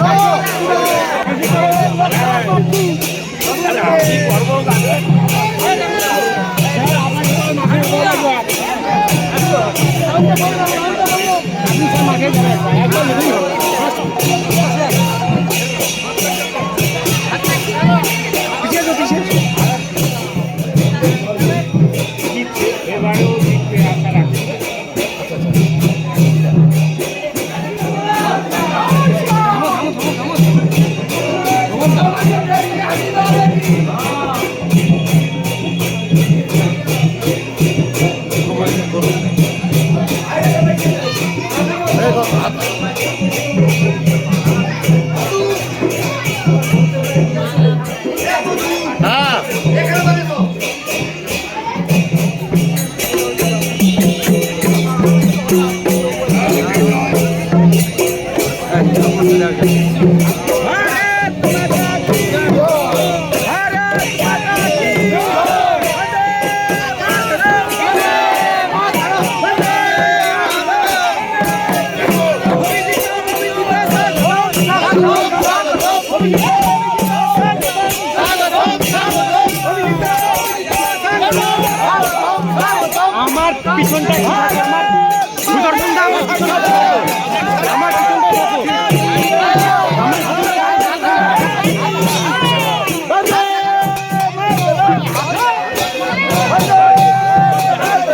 আমার পিছনটা আমার সুদর্শন দা আমার পিছনটা। আমার পিছনটা দেখো।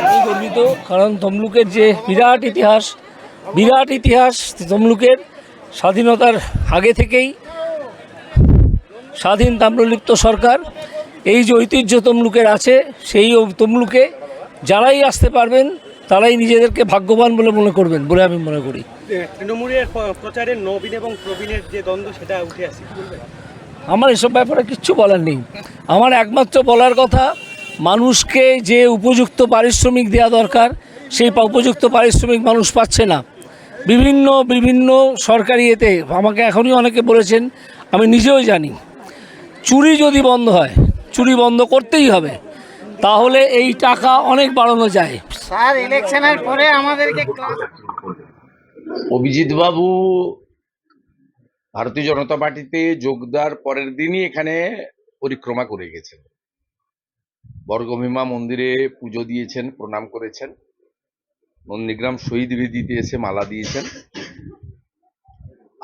আমি গর্বিত, কারণ তমলুকের যে বিরাট ইতিহাস বিরাট ইতিহাস তমলুকের স্বাধীনতার আগে থেকেই স্বাধীন তাম্রলিপ্ত সরকার, এই যে ঐতিহ্য তমলুকের আছে, সেই তমলুকে যারাই আসতে পারবেন তারাই নিজেদেরকে ভাগ্যবান বলে মনে করবেন বলে আমি মনে করি। তৃণমূলের প্রচারে নবীন এবং প্রবীণের যে দ্বন্দ্ব সেটা উঠে আসে আমার এসব ব্যাপারে কিচ্ছু বলার নেই। আমার একমাত্র বলার কথা মানুষকে যে উপযুক্ত পারিশ্রমিক দেওয়া দরকার সেই উপযুক্ত পারিশ্রমিক মানুষ পাচ্ছে না। বিভিন্ন বিভিন্ন সরকারি এতে আমাকে এখনই অনেকে বলেছেন আমি নিজেও জানি চুরি যদি বন্ধ হয় চুরি বন্ধ করতেই হবে। তাহলে এই টাকা অনেক বাড়ানো যায়। স্যার ইলেকশনের পরে আমাদেরকে অভিজিৎ বাবু ভারতীয় জনতা পার্টিতে যোগ দেওয়ার পরের দিনই এখানে পরিক্রমা করে গেছেন। বর্গভীমা মন্দিরে পুজো দিয়েছেন প্রণাম করেছেন। নন্দীগ্রাম শহীদ বেদিতে এসে মালা দিয়েছেন।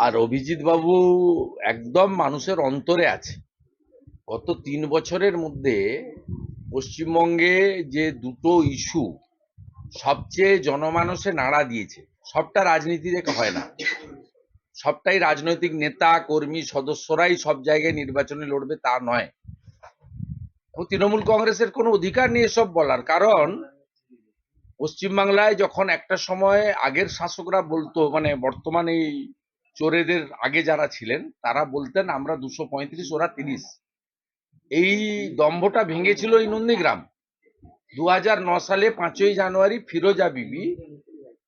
আর অভিজিৎ বাবু একদম মানুষের অন্তরে আছে। গত তিন বছরের মধ্যে পশ্চিমবঙ্গে যে দুটো ইস্যু সবচেয়ে জনমানসে নাড়া দিয়েছে, সবটা রাজনীতি দেখে হয় না। সবটাই রাজনৈতিক নেতা, কর্মী, সদস্যরাই সব জায়গায় নির্বাচনে লড়বে তা নয়। এবং তৃণমূল কংগ্রেসের কোনো অধিকার নেই এসব বলার কারণ, পশ্চিমবাংলায় যখন একটা সময় আগের শাসকরা বলতো মানে বর্তমান এই চোরেদের আগে যারা ছিলেন, তারা বলতেন, আমরা দুশো পঁয়ত্রিশ, ওরা তিরিশ। এই দম্ভটা ভেঙেছিল এই নন্দীগ্রাম। দুই হাজার নয় সালে পাঁচই জানুয়ারি ফিরোজা বিবি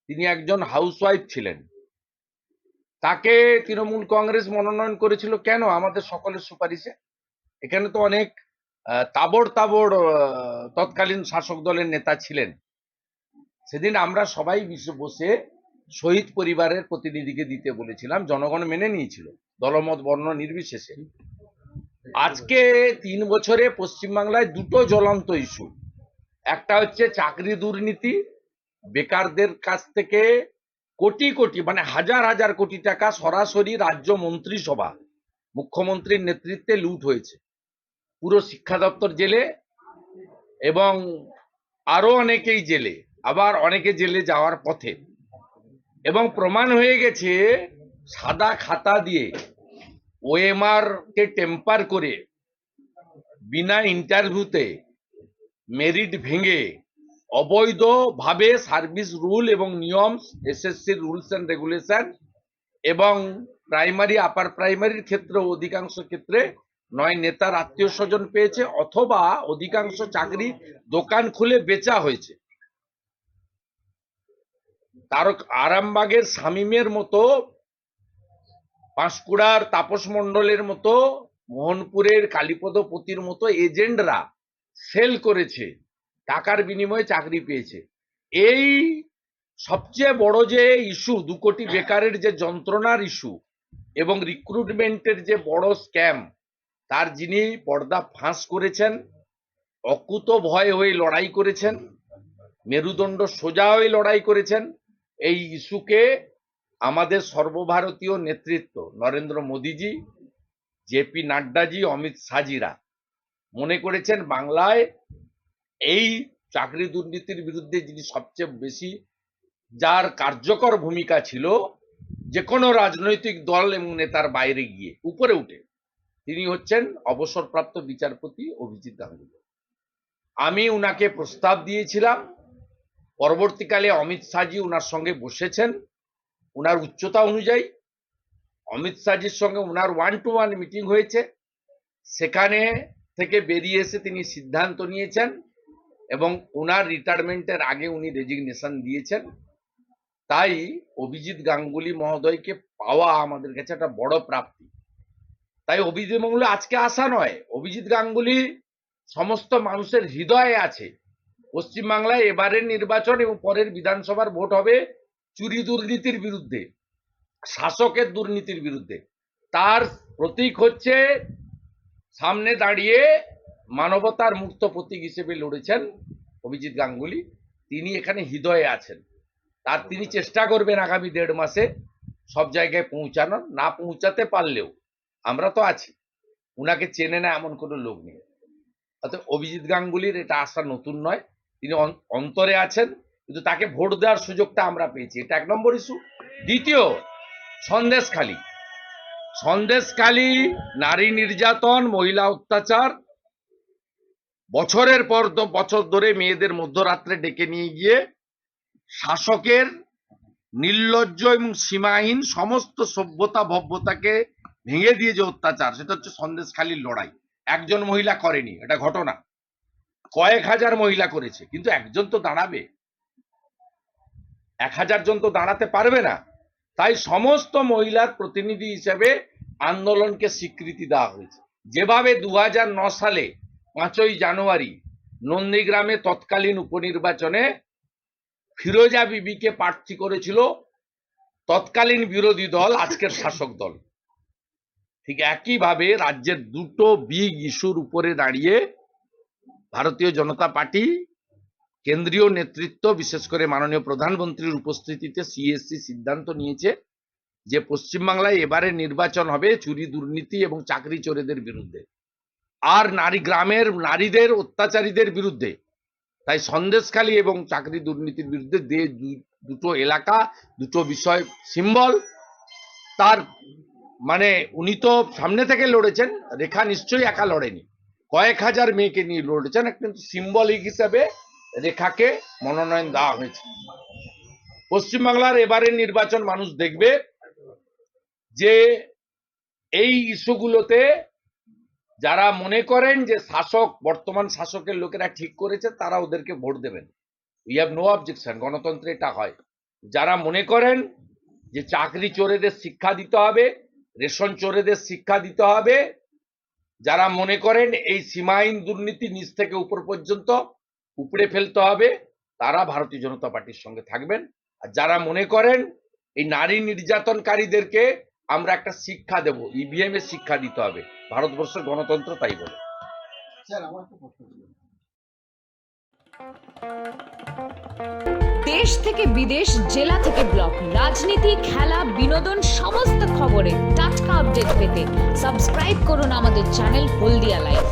তিনি একজন হাউসওয়াইফ ছিলেন। তাকে তৃণমূল কংগ্রেস মনোনয়ন করেছিল কেন? আমাদের সকলের সুপারিশে। এখানে তো অনেক তাবড় তাবড় তৎকালীন শাসক দলের নেতা ছিলেন। সেদিন আমরা সবাই বসে শহীদ পরিবারের প্রতিনিধিকে দিতে বলেছিলাম। জনগণ মেনে নিয়েছিল। দলমত বর্ণ নির্বিশেষে। আজকে তিন বছরে পশ্চিমবাংলায় দুটো জ্বলন্ত ইস্যু একটা হচ্ছে চাকরি দুর্নীতি, বেকারদের কাছ থেকে কোটি কোটি মানে হাজার হাজার কোটি টাকা সরাসরি রাজ্য মন্ত্রিসভা, মুখ্যমন্ত্রীর নেতৃত্বে লুট হয়েছে। পুরো শিক্ষা দপ্তর জেলে এবং আরও অনেকেই জেলে, আবার অনেকে জেলে যাওয়ার পথে। এবং প্রমাণ হয়ে গেছে, সাদা খাতা দিয়ে ওএমআর কে টেম্পার করে, বিনা ইন্টারভিউতে মেরিট ভেঙে অবৈধভাবে সার্ভিস রুল এবং নিয়ম এসএসসির রুলস অ্যান্ড রেগুলেশন এবং প্রাইমারি আপার প্রাইমারির ক্ষেত্রে অধিকাংশ ক্ষেত্রে নয়, নেতার আত্মীয় স্বজন পেয়েছে অথবা অধিকাংশ চাকরি দোকান খুলে বেচা হয়েছে। তারক আরামবাগের শামীমের মতো পাঁশকুড়ার তাপস মণ্ডলের মতো, মোহনপুরের কালীপদপতির মতো এজেন্টরা সেল করেছে, টাকার বিনিময়ে চাকরি পেয়েছে। এই সবচেয়ে বড় যে ইস্যু দু কোটি বেকারের যে যন্ত্রণার ইস্যু এবং রিক্রুটমেন্টের যে বড় স্ক্যাম তার যিনি পর্দা ফাঁস করেছেন, অকুত ভয় হয়ে লড়াই করেছেন, মেরুদণ্ড সোজা হয়ে লড়াই করেছেন, এই ইস্যুকে আমাদের সর্বভারতীয় নেতৃত্ব নরেন্দ্র মোদীজি জেপি নাড্ডাজি, অমিত শাহজিরা। মনে করেছেন বাংলায় এই চাকরি দুর্নীতির বিরুদ্ধে যিনি সবচেয়ে বেশি, যার কার্যকর ভূমিকা ছিল যে কোনো রাজনৈতিক দল এবং নেতার বাইরে গিয়ে, উপরে উঠে, তিনি হচ্ছেন অবসরপ্রাপ্ত বিচারপতি অভিজিৎ গাঙ্গুলি। আমি উনাকে প্রস্তাব দিয়েছিলাম, পরবর্তীকালে অমিত শাহজি উনার সঙ্গে বসেছেন। উনার উচ্চতা অনুযায়ী, অমিত শাহজির সঙ্গে ওনার ওয়ান টু ওয়ান মিটিং হয়েছে। সেখানে থেকে বেরিয়ে এসে তিনি সিদ্ধান্ত নিয়েছেন এবং ওনার রিটায়ারমেন্টের আগে উনি রেজিগনেশন দিয়েছেন। তাই অভিজিৎ গাঙ্গুলি মহোদয়কে পাওয়া আমাদের কাছে একটা বড় প্রাপ্তি। তাই অভিজিৎ গাঙ্গুলি আজকে আসা নয়। অভিজিৎ গাঙ্গুলি সমস্ত মানুষের হৃদয়ে আছে। পশ্চিমবাংলায় এবারের নির্বাচন এবং পরের বিধানসভার ভোট হবে চুরি দুর্নীতির বিরুদ্ধে, শাসকের দুর্নীতির বিরুদ্ধে। তার প্রতীক হচ্ছে সামনে দাঁড়িয়ে মানবতার মুক্ত প্রতীক হিসেবে লড়েছেন অভিজিৎ গাঙ্গুলি। তিনি এখানে হৃদয়ে আছেন। তার তিনি চেষ্টা করবেন আগামী দেড় মাসে সব জায়গায় পৌঁছানোর। না পৌঁছাতে পারলেও আমরা তো আছি। উনাকে চেনে না এমন কোনো লোক নেই। অর্থাৎ অভিজিৎ গাঙ্গুলির এটা আসা নতুন নয়। তিনি অন- অন্তরে আছেন। কিন্তু তাকে ভোট দেওয়ার সুযোগটা আমরা পেয়েছি। এটা এক নম্বর ইস্যু দ্বিতীয়, সন্দেশখালী। সন্দেশখালী, নারী নির্যাতন, মহিলা অত্যাচার। বছরের পর বছর ধরে মেয়েদের মধ্যরাত্রে ডেকে নিয়ে গিয়ে শাসকের নির্লজ্জ এবং সীমাহীন সমস্ত সভ্যতা ভব্যতাকে ভেঙে দিয়ে যে অত্যাচার, সেটা হচ্ছে সন্দেশখালীর লড়াই। একজন মহিলা করেনি, এটা ঘটনা। কয়েক হাজার মহিলা করেছে, কিন্তু একজন তো দাঁড়াবে। এক হাজার জন তো দাঁড়াতে পারবে না। তাই সমস্ত মহিলার প্রতিনিধি হিসেবে আন্দোলনকে স্বীকৃতি দেওয়া হয়েছে। যেভাবে দু সালে পাঁচই জানুয়ারি নন্দীগ্রামে তৎকালীন উপনির্বাচনে ফিরোজা বিবিকে প্রার্থী করেছিল তৎকালীন বিরোধী দল, আজকের শাসক দল। ঠিক একইভাবে রাজ্যের দুটো বিগ ইস্যুর উপরে দাঁড়িয়ে ভারতীয় জনতা পার্টি কেন্দ্রীয় নেতৃত্ব, বিশেষ করে মাননীয় প্রধানমন্ত্রীর উপস্থিতিতে সিএসসি সিদ্ধান্ত নিয়েছে যে পশ্চিমবাংলায় এবারে নির্বাচন হবে চুরি দুর্নীতি এবং চাকরি চোরেদের বিরুদ্ধে। আর নারী গ্রামের নারীদের, অত্যাচারীদের বিরুদ্ধে। তাই সন্দেশখালী এবং চাকরি দুর্নীতির বিরুদ্ধে যে দুটো এলাকা, দুটো বিষয় সিম্বল। তার মানে উনি তো সামনে থেকে লড়েছেন, রেখা নিশ্চয়ই একা লড়েনি। কয়েক হাজার মেয়েকে নিয়ে লড়েছেন কিন্তু সিম্বলিক হিসাবে রেখাকে মনোনয়ন দেওয়া হয়েছে। পশ্চিমবাংলার এবারের নির্বাচন মানুষ দেখবে যে এই ইস্যুগুলোতে যারা মনে করেন যে শাসক, বর্তমান শাসকের লোকেরা ঠিক করেছে, তারা ওদেরকে ভোট দেবেন। উই হ্যাভ নো অবজেকশন গণতন্ত্রে এটা হয়। যারা মনে করেন যে চাকরি চোরেদের শিক্ষা দিতে হবে, রেশন চোরেদের শিক্ষা দিতে হবে, যারা মনে করেন এই সীমাহীন দুর্নীতি নিচ থেকে উপর পর্যন্ত উপড়ে ফেলতে হবে তারা ভারতীয় জনতা পার্টির সঙ্গে থাকবেন। আর যারা মনে করেন এই নারী নির্যাতনকারীদেরকে আমরা একটা শিক্ষা দেব ইভিএম এর শিক্ষা দিতে হবে ভারতবর্ষের গণতন্ত্র তাই বলে। দেশ থেকে বিদেশ জেলা থেকে ব্লক রাজনীতি খেলা বিনোদন সমস্ত খবরে টাটকা আপডেট পেতে সাবস্ক্রাইব করুন আমাদের চ্যানেল হলদিয়া লাইভ।